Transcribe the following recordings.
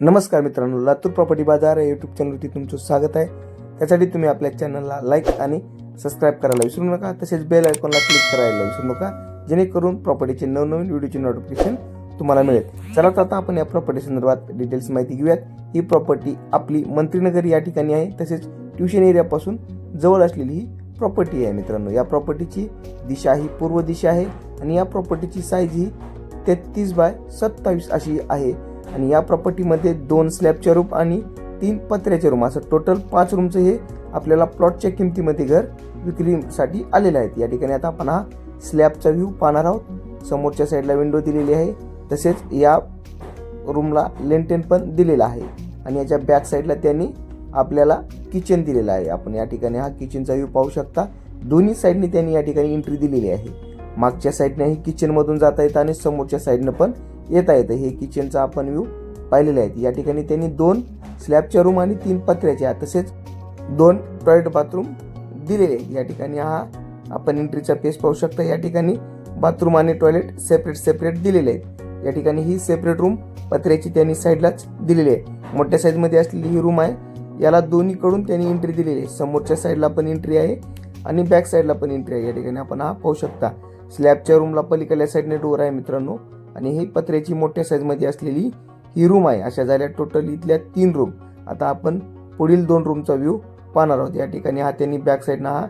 नमस्कार मित्रांनो लातूर प्रॉपर्टी बाजार या यूट्यूब चॅनलवरती तुमचं स्वागत आहे. त्यासाठी तुम्ही आपल्या चॅनलला लाईक आणि सबस्क्राईब करायला विसरू नका तसेच बेल आयकॉनला क्लिक करायला विसरू नका जेणेकरून प्रॉपर्टीचे नवनवीन व्हिडिओचे नोटिफिकेशन तुम्हाला मिळेल. चला तर आता आपण या प्रॉपर्टी संदर्भात डिटेल्स माहिती घेऊयात. ही प्रॉपर्टी आपली मंत्रीनगर या ठिकाणी आहे तसेच ट्युशन एरियापासून जवळ असलेली ही प्रॉपर्टी आहे मित्रांनो. या प्रॉपर्टीची दिशा ही पूर्व दिशा आहे आणि या प्रॉपर्टीची साईज ही तेहतीस बाय सत्तावीस अशी आहे. आणि या प्रॉपर्टीमध्ये दोन स्लॅबचे रूम आणि तीन पत्र्याचे रूम असं टोटल पाच रूमचं हे आपल्याला प्लॉटच्या किमतीमध्ये घर विक्रीसाठी आलेलं आहे या ठिकाणी आता आपण हा स्लॅबचा व्ह्यू पाहणार आहोत. समोरच्या साईडला विंडो दिलेली आहे. तसेच या रूमला लेंटेन पण दिलेला आहे. आणि याच्या बॅक साईडला त्यांनी आपल्याला किचन दिलेलं आहे. आपण या ठिकाणी हा किचनचा व्ह्यू पाहू शकता. दोन्ही साईडने त्यांनी या ठिकाणी एंट्री दिलेली आहे. मागच्या साईडने ही किचनमधून जाता येतं आणि समोरच्या साईडनं पण येता येतं. हे किचनचा आपण व्ह्यू पाहिलेले आहेत. या ठिकाणी त्यांनी दोन स्लॅबच्या रूम आणि तीन पत्र्याच्या तसेच दोन टॉयलेट बाथरूम दिलेले आहेत. या ठिकाणी हा आपण एंट्रीचा पेस पाहू शकता. या ठिकाणी बाथरूम आणि टॉयलेट सेपरेट सेपरेट दिलेले आहेत. या ठिकाणी ही सेपरेट रूम पत्र्याची त्यांनी साईडलाच दिलेली आहे. मोठ्या साईजमध्ये असलेली ही रूम आहे. याला दोन्हीकडून त्यांनी एंट्री दिलेली आहे. समोरच्या साईडला पण एंट्री आहे आणि बॅक साईडला पण एंट्री आहे. या ठिकाणी आपण हा पाहू शकता. स्लॅबच्या रूमला पलीकडल्या साईडने डोर आहे मित्रांनो. आणि ही पत्र्याची मोठ्या साईजमध्ये असलेली ही रूम आहे. अशा झाल्या टोटल इथल्या तीन रूम आता आपण पुढील दोन रूमचा व्ह्यू पाहणार आहोत. या ठिकाणी हा त्यांनी बॅक साईडनं हा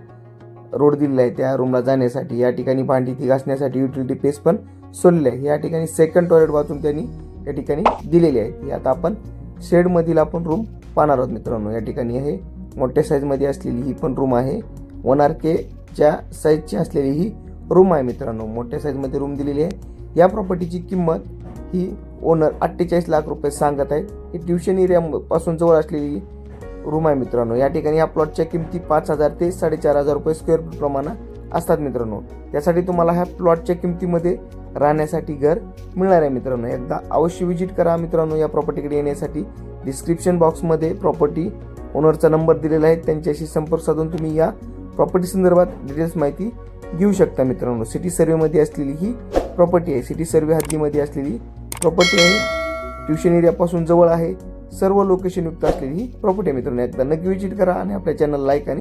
रोड दिलेला आहे त्या रूमला जाण्यासाठी. या ठिकाणी भांडी ती घासण्यासाठी युटिलिटी पेस पण सोडलेली आहे. या ठिकाणी सेकंड टॉयलेट बाथरूम त्यांनी या ठिकाणी दिलेली आहे. ती आता आपण शेडमधील आपण रूम पाहणार आहोत मित्रांनो. या ठिकाणी आहे. मोठ्या साईजमध्ये असलेली ही पण रूम आहे. वन आर केच्या साईजची असलेली ही रूम आहे मित्रांनो मोठ्या साईजमध्ये रूम दिलेली आहे. या प्रॉपर्टीची किंमत ही ओनर अठ्ठेचाळीस लाख रुपये सांगत आहे. ही ट्युशन एरियापासून जवळ असलेली रूम आहे मित्रांनो. या ठिकाणी या प्लॉटच्या किमती पाच हजार ते साडेचार हजार रुपये स्क्वेअर फूट प्रमाणात असतात मित्रांनो. त्यासाठी तुम्हाला ह्या प्लॉटच्या किमतीमध्ये राहण्यासाठी घर मिळणार आहे मित्रांनो. एकदा अवश्य व्हिजिट करा मित्रांनो या प्रॉपर्टीकडे येण्यासाठी. डिस्क्रिप्शन बॉक्समध्ये प्रॉपर्टी ओनरचा नंबर दिलेला आहे. त्यांच्याशी संपर्क साधून तुम्ही या प्रॉपर्टी संदर्भात डिटेल्स माहिती घेऊ शकता मित्रांनो. सिटी सर्वेमध्ये असलेली ही प्रॉपर्टी आहे. सिटी सर्वे हद्दीमध्ये असलेली प्रॉपर्टी आहे. ट्युशन एरियापासून जवळ आहे. सर्व लोकेशनयुक्त असलेली ही प्रॉपर्टी आहे मित्रांनो. एकदा नक्की विजिट करा आणि आपल्या चॅनल लाईक आणि